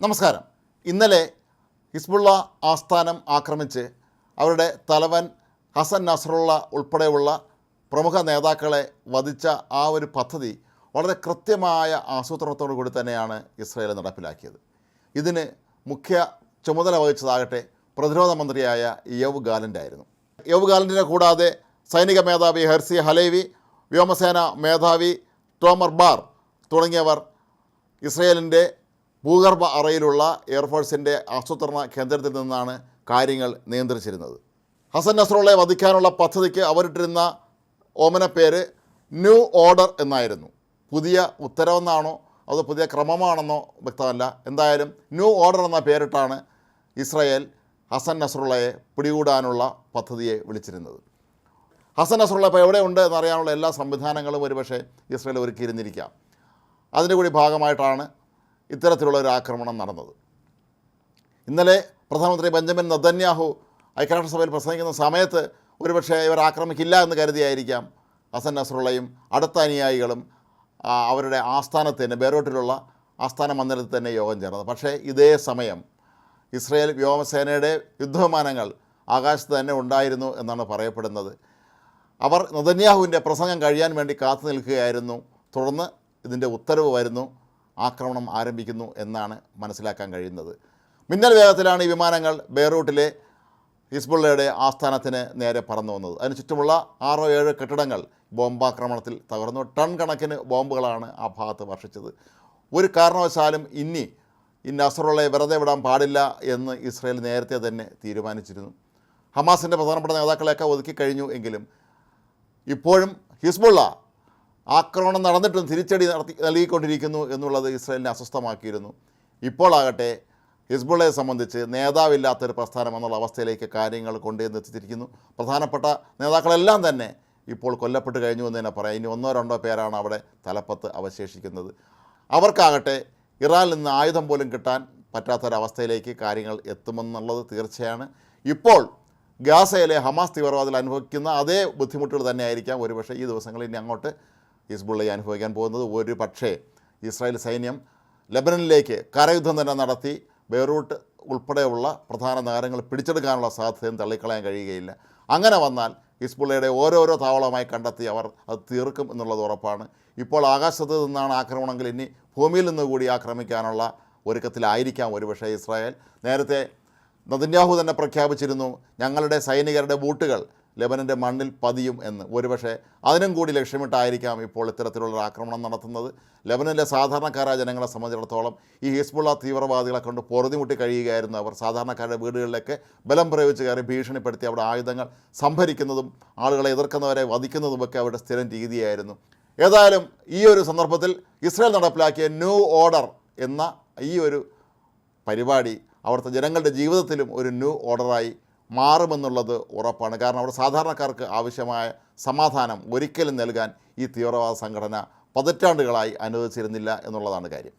നമസ്കാരം. ഇന്നലെ ഹിസ്ബുള്ള ആസ്ഥാനം ആക്രമിച്ച് അവരുടെ തലവൻ ഹസൻ നസറുള്ള ഉൾപ്പെടെയുള്ള പ്രമുഖ നേതാക്കളെ വധിച്ച ആ ഒരു പദ്ധതി വളരെ കൃത്യമായ ആസൂത്രണത്തോടു കൂടി തന്നെയാണ് ഇസ്രയേൽ നടപ്പിലാക്കിയത്. ഇതിന് മുഖ്യ ചുമതല വഹിച്ചതാകട്ടെ പ്രതിരോധ മന്ത്രിയായ യവ് ഗാലന്റെ ആയിരുന്നു. യവ് ഗാലന്റിനെ കൂടാതെ സൈനിക മേധാവി ഹെർസി ഹലേവി വ്യോമസേന മേധാവി ടോമർ ബാർ തുടങ്ങിയവർ ഇസ്രയേലിന്റെ ഭൂഗർഭ അറയിലുള്ള എയർഫോഴ്സിന്റെ ആസൂത്രണ കേന്ദ്രത്തിൽ നിന്നാണ് കാര്യങ്ങൾ നിയന്ത്രിച്ചിരുന്നത്. ഹസൻ നസ്രുള്ളയെ വധിക്കാനുള്ള പദ്ധതിക്ക് അവരിട്ടിരുന്ന ഓമന പേര് ന്യൂ ഓർഡർ എന്നായിരുന്നു. പുതിയ ഉത്തരവെന്നാണോ അതോ പുതിയ ക്രമമാണെന്നോ വ്യക്തമല്ല. എന്തായാലും ന്യൂ ഓർഡർ എന്ന പേരിട്ടാണ് ഇസ്രയേൽ ഹസൻ നസ്രുള്ളയെ പിടികൂടാനുള്ള പദ്ധതിയെ വിളിച്ചിരുന്നത്. ഹസൻ നസ്രുള്ള ഇപ്പോൾ എവിടെയുണ്ട് എന്നറിയാനുള്ള എല്ലാ സംവിധാനങ്ങളും ഒരുപക്ഷെ ഇസ്രയേൽ ഒരുക്കിയിരുന്നിരിക്കാം. അതിന്റെ കൂടി ഭാഗമായിട്ടാണ് ഇത്തരത്തിലുള്ള ഒരു ആക്രമണം നടന്നത്. ഇന്നലെ പ്രധാനമന്ത്രി ബെഞ്ചമിൻ നദന്യാഹു ഐക്യരാഷ്ട്രസഭയിൽ പ്രസംഗിക്കുന്ന സമയത്ത് ഒരുപക്ഷെ ഇവർ ആക്രമിക്കില്ല എന്ന് കരുതിയായിരിക്കാം ഹസൻ നസറുള്ളയും അടുത്ത അനുയായികളും അവരുടെ ആസ്ഥാനത്തിന് ബേറോട്ടിലുള്ള ആസ്ഥാന മന്ദിരത്തിൽ തന്നെ യോഗം ചേർന്നത്. പക്ഷേ ഇതേ സമയം ഇസ്രയേൽ വ്യോമസേനയുടെ യുദ്ധവിമാനങ്ങൾ ആകാശത്ത് തന്നെ ഉണ്ടായിരുന്നു എന്നാണ് പറയപ്പെടുന്നത്. അവർ നദന്യാഹുവിന്റെ പ്രസംഗം കഴിയാൻ വേണ്ടി കാത്തു നിൽക്കുകയായിരുന്നു. തുടർന്ന് ഇതിന്റെ ഉത്തരവ് വരുന്നു. ആക്രമണം ആരംഭിക്കുന്നു എന്നാണ് മനസ്സിലാക്കാൻ കഴിയുന്നത്. മിന്നൽ വേഗത്തിലാണ് ഈ വിമാനങ്ങൾ ബെയ്റൂട്ടിലെ ഹിസ്ബുള്ളയുടെ ആസ്ഥാനത്തിന് നേരെ പറന്നു വന്നത്. അതിന് ചുറ്റുമുള്ള ആറോ ഏഴോ കെട്ടിടങ്ങൾ ബോംബാക്രമണത്തിൽ തകർന്നു. ടൺ കണക്കിന് ബോംബുകളാണ് ആ ഭാഗത്ത് വർഷിച്ചത്. ഒരു കാരണവശാലും ഇനി ഈ നസറുള്ളയെ വെറുതെ വിടാൻ പാടില്ല എന്ന് ഇസ്രയേൽ നേരത്തെ തന്നെ തീരുമാനിച്ചിരുന്നു. ഹമാസിന്റെ പ്രധാനപ്പെട്ട നേതാക്കളെയൊക്കെ ഒതുക്കി കഴിഞ്ഞു എങ്കിലും ഇപ്പോഴും ഹിസ്ബുള്ള ആക്രമണം നടന്നിട്ടും തിരിച്ചടി നടത്തി നൽകിക്കൊണ്ടിരിക്കുന്നു എന്നുള്ളത് ഇസ്രയേലിനെ അസ്വസ്ഥമാക്കിയിരുന്നു. ഇപ്പോളാകട്ടെ ഹിസ്ബുള്ളയെ സംബന്ധിച്ച് നേതാവില്ലാത്തൊരു പ്രസ്ഥാനം എന്നുള്ള അവസ്ഥയിലേക്ക് കാര്യങ്ങൾ കൊണ്ടുവന്ന് എത്തിച്ചിരിക്കുന്നു. പ്രധാനപ്പെട്ട നേതാക്കളെല്ലാം തന്നെ ഇപ്പോൾ കൊല്ലപ്പെട്ട് കഴിഞ്ഞു എന്ന് തന്നെ പറയാം. ഇനി ഒന്നോ രണ്ടോ പേരാണ് അവിടെ തലപ്പത്ത് അവശേഷിക്കുന്നത്. അവർക്കാകട്ടെ ഇറാനിൽ നിന്ന് ആയുധം പോലും കിട്ടാൻ പറ്റാത്തൊരവസ്ഥയിലേക്ക് കാര്യങ്ങൾ എത്തുമെന്നുള്ളത് തീർച്ചയാണ്. ഇപ്പോൾ ഗാസയിലെ ഹമാസ് തീവ്രവാദികൾ അനുഭവിക്കുന്ന അതേ ബുദ്ധിമുട്ടുകൾ തന്നെയായിരിക്കാം ഒരുപക്ഷെ ഈ ദിവസങ്ങളിൽ ഇനി അങ്ങോട്ട് ഹിസ്ബുള്ളയെ അനുഭവിക്കാൻ പോകുന്നത്. ഒരു പക്ഷേ ഇസ്രായേൽ സൈന്യം ലബനനിലേക്ക് കരയുദ്ധം തന്നെ നടത്തി ബെയ്റൂട്ട് ഉൾപ്പെടെയുള്ള പ്രധാന നഗരങ്ങൾ പിടിച്ചെടുക്കാനുള്ള സാധ്യതയും തള്ളിക്കളയാൻ കഴിയുകയില്ല. അങ്ങനെ വന്നാൽ ഹിസ്ബുള്ളയുടെ ഓരോരോ താവളമായി കണ്ടെത്തി അവർ അത് തീർക്കും എന്നുള്ളത് ഉറപ്പാണ്. ഇപ്പോൾ ആകാശത്ത് നിന്നാണ് ആക്രമണമെങ്കിൽ ഇനി ഭൂമിയിൽ നിന്ന് കൂടി ആക്രമിക്കാനുള്ള ഒരുക്കത്തിലായിരിക്കാം ഒരുപക്ഷേ ഇസ്രായേൽ. നേരത്തെ നദിന്യാഹു തന്നെ പ്രഖ്യാപിച്ചിരുന്നു ഞങ്ങളുടെ സൈനികരുടെ ബൂട്ടുകൾ ലെബനന്റെ മണ്ണിൽ പതിയും എന്ന്. ഒരുപക്ഷെ അതിനും കൂടി ലക്ഷ്യമിട്ടായിരിക്കാം ഇപ്പോൾ ഇത്തരത്തിലുള്ള ആക്രമണം നടത്തുന്നത്. ലെബനനിലെ സാധാരണക്കാരായ ജനങ്ങളെ സംബന്ധിച്ചിടത്തോളം ഈ ഹിസ്ബുള്ള തീവ്രവാദികളെ കൊണ്ട് പൊറുതിമുട്ടി കഴിയുകയായിരുന്നു അവർ. സാധാരണക്കാരുടെ വീടുകളിലേക്ക് ബലം പ്രയോഗിച്ച് കയറി ഭീഷണിപ്പെടുത്തി അവിടെ ആയുധങ്ങൾ സംഭരിക്കുന്നതും ആളുകളെ എതിർക്കുന്നവരെ വധിക്കുന്നതുമൊക്കെ അവരുടെ സ്ഥിരം രീതിയായിരുന്നു. ഏതായാലും ഈ ഒരു സന്ദർഭത്തിൽ ഇസ്രായേൽ നടപ്പിലാക്കിയ ന്യൂ ഓർഡർ എന്ന ഈ ഒരു പരിപാടി അവിടുത്തെ ജനങ്ങളുടെ ജീവിതത്തിലും ഒരു ന്യൂ ഓർഡറായി മാറുമെന്നുള്ളത് ഉറപ്പാണ്. കാരണം അവിടെ സാധാരണക്കാർക്ക് ആവശ്യമായ സമാധാനം ഒരിക്കലും നൽകാൻ ഈ തീവ്രവാദ സംഘടന പതിറ്റാണ്ടുകളായി അനുവദിച്ചിരുന്നില്ല എന്നുള്ളതാണ് കാര്യം.